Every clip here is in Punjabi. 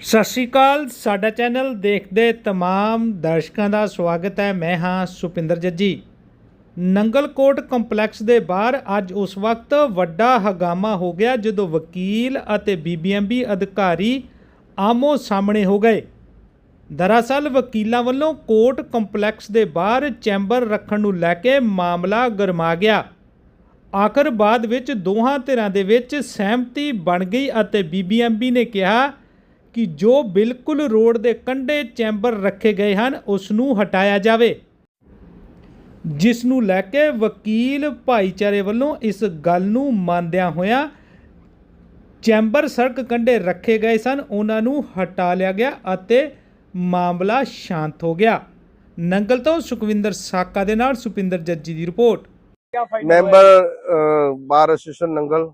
ਸਤਿ ਸ਼੍ਰੀ ਅਕਾਲ, ਸਾਡਾ ਚੈਨਲ ਦੇਖਦੇ ਤਮਾਮ ਦਰਸ਼ਕਾਂ ਦਾ ਸਵਾਗਤ ਹੈ। ਮੈਂ ਹਾਂ ਸੁਪਿੰਦਰ ਜੱਜੀ। ਨੰਗਲ ਕੋਟ ਕੰਪਲੈਕਸ ਦੇ ਬਾਹਰ ਅੱਜ ਉਸ ਵਕਤ ਵੱਡਾ ਹਗਾਮਾ ਹੋ ਗਿਆ ਜਦੋਂ ਵਕੀਲ ਅਤੇ ਬੀਬੀਐਮਬੀ ਅਧਿਕਾਰੀ ਆਮੋ ਸਾਹਮਣੇ ਹੋ ਗਏ। ਦਰਅਸਲ ਵਕੀਲਾਂ ਵੱਲੋਂ ਕੋਟ ਕੰਪਲੈਕਸ ਦੇ ਬਾਹਰ ਚੈਂਬਰ ਰੱਖਣ ਨੂੰ ਲੈ ਕੇ ਮਾਮਲਾ ਗਰਮਾ ਗਿਆ। ਆਖਰ ਬਾਅਦ ਵਿੱਚ ਦੋਹਾਂ ਧਿਰਾਂ ਦੇ ਵਿੱਚ ਸਹਿਮਤੀ ਬਣ ਗਈ ਅਤੇ ਬੀਬੀਐਮਬੀ ਨੇ ਕਿਹਾ ਕਿ ਜੋ ਬਿਲਕੁਲ ਰੋਡ ਦੇ ਕੰਢੇ ਚੈਂਬਰ ਰੱਖੇ ਗਏ ਹਨ, ਉਸ ਨੂੰ ਹਟਾਇਆ ਜਾਵੇ। ਜਿਸ ਨੂੰ ਲੈ ਕੇ ਵਕੀਲ ਭਾਈਚਾਰੇ ਵੱਲੋਂ ਇਸ ਗੱਲ ਨੂੰ ਮੰਨਦਿਆਂ ਹੋਇਆਂ ਚੈਂਬਰ ਸੜਕ ਕੰਢੇ ਰੱਖੇ ਗਏ ਸਨ, ਉਹਨਾਂ ਨੂੰ ਹਟਾ ਲਿਆ ਗਿਆ ਅਤੇ ਮਾਮਲਾ ਸ਼ਾਂਤ ਹੋ ਗਿਆ। ਨੰਗਲ ਤੋਂ ਸੁਖਵਿੰਦਰ ਸਾਕਾ ਦੇ ਨਾਲ ਸੁਪਿੰਦਰ ਜੱਜੀ ਦੀ report. Member bar association Nangal.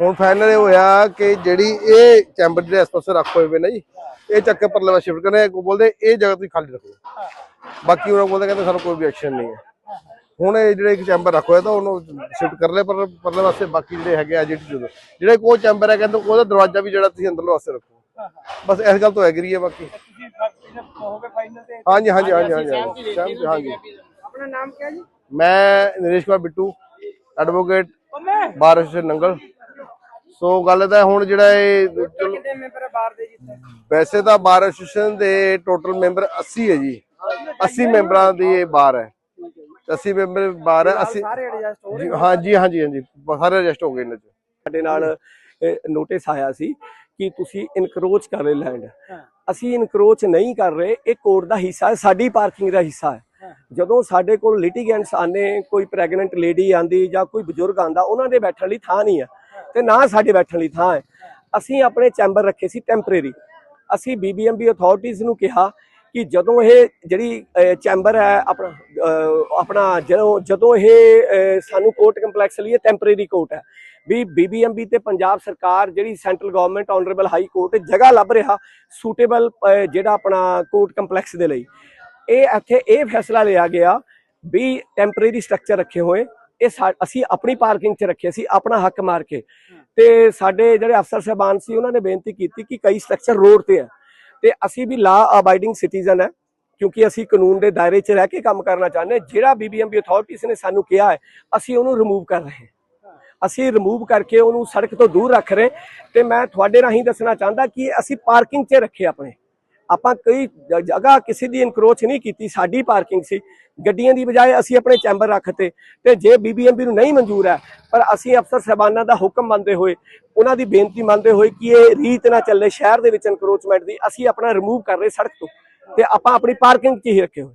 ਹੁਣ ਫਾਈਨਲ ਇਹ ਹੋਇਆ ਕਿ ਜਿਹੜੀ ਇਹ ਚੈਂਬਰ ਜਿਹੜੇ ਇਸ ਪਾਸੇ ਰੱਖ ਹੋਏ ਵੇ ਨੇ ਜੀ ਇਹ ਚੱਕ ਕੇ ਪਰਲੇ ਪਾਸੇ ਸ਼ਿਫਟ ਕਰਨੇ ਕੋ ਬੋਲਦੇ ਇਹ ਜਗ੍ਹਾ ਤੁਸੀਂ ਖਾਲੀ ਰੱਖੋ। ਬਾਕੀ ਉਹਨਾਂ ਬੋਲਦੇ ਕਹਿੰਦੇ ਸਾਨੂੰ ਕੋਈ ਵੀ ਐਕਸ਼ਨ ਨਹੀਂ ਹੈ। ਹੁਣ ਇਹ ਜਿਹੜੇ ਇੱਕ ਚੈਂਬਰ ਰੱਖ ਹੋਇਆ ਤਾਂ ਉਹਨੂੰ ਸ਼ਿਫਟ ਕਰ ਲਿਆ ਪਰ ਪਰਲੇ ਪਾਸੇ ਬਾਕੀ ਜਿਹੜੇ ਹੈਗੇ ਆ ਜਿਹੜੀ ਜਦੋਂ। ਜਿਹੜੇ ਕੋ ਚੈਂਬਰ ਹੈ ਕਹਿੰਦੇ ਉਹਦਾ ਦਰਵਾਜ਼ਾ ਵੀ ਜਿਹੜਾ ਤੁਸੀਂ ਅੰਦਰਲੇ ਪਾਸੇ ਰੱਖੋ। ਬਸ ਇਸ ਗੱਲ ਤੋਂ ਐਗਰੀ ਹੈ ਬਾਕੀ। ਹਾਂਜੀ ਹਾਂਜੀ ਹਾਂਜੀ ਹਾਂਜੀ ਹਾਂਜੀ। ਹਾਂਜੀ ਆਪਣਾ ਨਾਮ ਕੀ ਹੈ ਜੀ? ਮੈਂ Naresh Kumar Bittu advocate bar association Nangal. So ਗੱਲ ਤਾਂ ਹੁਣ ਜਿਹੜਾ ਇਹ ਚਲੋ ਕਿੰਨੇ ਮੈਂਬਰ ਬਾਹਰ ਦੇ ਜਿੱਤੇ ਵੈਸੇ ਤਾਂ ਬਾਰ ਐਸੋਸੀਏਸ਼ਨ ਦੇ ਟੋਟਲ ਮੈਂਬਰ 80 ਹੈ ਜੀ। 80 ਮੈਂਬਰਾਂ ਦੀ ਇਹ ਬਾਰ ਹੈ। 80 ਮੈਂਬਰ ਬਾਰ ਹੈ 80 ਸਾਰੇ ਐਡਜਸਟ ਹੋ ਜੀ ਹਾਂ ਜੀ ਹਾਂ ਜੀ ਹਾਂ ਜੀ। ਸਾਰੇ ਰਜਿਸਟ ਹੋ ਗਏ ਇਹਨਾਂ ਚ। ਸਾਡੇ ਨਾਲ ਨੋਟਿਸ ਆਇਆ ਸੀ ਕਿ ਤੁਸੀਂ ਇਨਕਰੋਚ ਕਰ ਰਹੇ ਲੈਂਡ ਅਸੀਂ ਇਨਕਰੋਚ ਨਹੀਂ ਕਰ ਰਹੇ ਇਹ ਕੋਰਟ ਦਾ ਹਿੱਸਾ ਹੈ ਸਾਡੀ ਪਾਰਕਿੰਗ ਦਾ ਹਿੱਸਾ ਹੈ। ਜਦੋਂ ਸਾਡੇ ਕੋਲ ਲਿਟੀਗੈਂਟਸ ਆਨੇ ਕੋਈ ਪ੍ਰੈਗਨੈਂਟ ਲੇਡੀ ਆਂਦੀ ਜਾਂ ਕੋਈ ਬਜ਼ੁਰਗ ਆਂਦਾ ਉਹਨਾਂ ਦੇ ਬੈਠਣ ਲਈ ਥਾਂ ਨਹੀਂ ਹੈ। ਤੇ ਨਾ ਸਾਡੇ ਬੈਠਣ ਲਈ ਥਾਂ ਹੈ। ਅਸੀਂ ਆਪਣੇ ਚੈਂਬਰ ਰੱਖੇ ਸੀ ਟੈਂਪਰੇਰੀ। ਅਸੀਂ ਬੀਬੀਐਮਬੀ ਅਥਾਰਟੀਆਂ ਨੂੰ ਕਿਹਾ ਕਿ ਜਦੋਂ ਇਹ ਜਿਹੜੀ ਚੈਂਬਰ ਹੈ, ਆਪਣਾ ਆਪਣਾ ਜਦੋਂ ਜਦੋਂ ਇਹ ਸਾਨੂੰ ਕੋਰਟ ਕੰਪਲੈਕਸ ਲਈ ਟੈਂਪਰੇਰੀ ਕੋਰਟ ਹੈ। ਵੀ ਬੀਬੀਐਮਬੀ ਤੇ ਪੰਜਾਬ ਸਰਕਾਰ ਜਿਹੜੀ central government honourable high court ਜਗ੍ਹਾ ਲੱਭ ਰਿਹਾ ਸੂਟੇਬਲ ਜਿਹੜਾ ਆਪਣਾ ਕੋਰਟ ਕੰਪਲੈਕਸ ਦੇ ਲਈ। ਇਹ ਇੱਥੇ ਇਹ ਫੈਸਲਾ ਲਿਆ ਗਿਆ ਵੀ ਟੈਂਪਰੇਰੀ ਸਟਰਕਚਰ ਰੱਖੇ ਹੋਏ। ਇਹ ਸਾ- ਅਸੀਂ ਆਪਣੀ ਪਾਰਕਿੰਗ 'ਚ ਰੱਖੇ ਸੀ, ਆਪਣਾ ਹੱਕ ਮਾਰ ਕੇ। ਤੇ ਸਾਡੇ ਜਿਹੜੇ ਅਫਸਰ ਸਾਹਿਬਾਨ ਸੀ, ਉਹਨਾਂ ਨੇ ਬੇਨਤੀ ਕੀਤੀ ਕਿ ਕਈ ਸਟਰਕਚਰ ਰੋਡ ਤੇ ਹੈ। ਤੇ ਅਸੀਂ ਵੀ ਲਾ ਅਬਾਈਡਿੰਗ ਸਿਟੀਜ਼ਨ ਹੈ, ਕਿਉਂਕਿ ਅਸੀਂ ਕਾਨੂੰਨ ਦੇ ਦਾਇਰੇ 'ਚ ਰਹਿ ਕੇ ਕੰਮ ਕਰਨਾ ਚਾਹੁੰਦੇ ਹਾਂ। ਜਿਹੜਾ ਬੀਬੀਐਮਬੀ ਅਥਾਰਟੀਜ਼ ਨੇ ਸਾਨੂੰ ਕਿਹਾ ਹੈ, ਅਸੀਂ ਉਹਨੂੰ ਰਿਮੂਵ ਕਰ ਰਹੇ ਅਸੀਂ ਰਿਮੂਵ ਕਰਕੇ ਉਹਨੂੰ ਸੜਕ ਤੋਂ ਦੂਰ ਰੱਖ ਰਹੇ ਤੇ ਮੈਂ ਤੁਹਾਡੇ ਰਾਹੀਂ ਦੱਸਣਾ ਚਾਹੁੰਦਾ ਕਿ ਅਸੀਂ ਪਾਰਕਿੰਗ 'ਚ ਰੱਖੇ ਆਪਣੇ। ਆਪਾਂ ਕਈ ਜਗ੍ਹਾ ਕਿਸੇ ਦੀ ਇਨਕਰੋਚ ਨਹੀਂ ਕੀਤੀ, ਸਾਡੀ ਪਾਰਕਿੰਗ ਸੀ। ਗੱਡੀਆਂ ਦੀ ਬਜਾਏ ਅਸੀਂ ਆਪਣੇ ਚੈਂਬਰ ਰੱਖਤੇ ਤੇ ਜੇ ਬੀਬੀਐਮਬੀ ਨੂੰ ਨਹੀਂ ਮਨਜ਼ੂਰ ਹੈ, ਪਰ ਅਸੀਂ ਅਫਸਰ ਸਹਿਬਾਨਾਂ ਦਾ ਹੁਕਮ ਮੰਨਦੇ ਹੋਏ, ਉਹਨਾਂ ਦੀ ਬੇਨਤੀ ਮੰਨਦੇ ਹੋਏ ਕਿ ਇਹ ਰੀਤ ਨਾ ਚੱਲੇ, ਸ਼ਹਿਰ ਦੇ ਵਿੱਚ ਇਨਕਰੋਚਮੈਂਟ ਦੀ ਅਸੀਂ ਆਪਣਾ ਰਿਮੂਵ ਕਰ ਰਹੇ ਸੜਕ ਤੋਂ ਤੇ ਆਪਾਂ ਆਪਣੀ ਪਾਰਕਿੰਗ 'ਚ ਹੀ ਰੱਖੇ ਹੋਏ।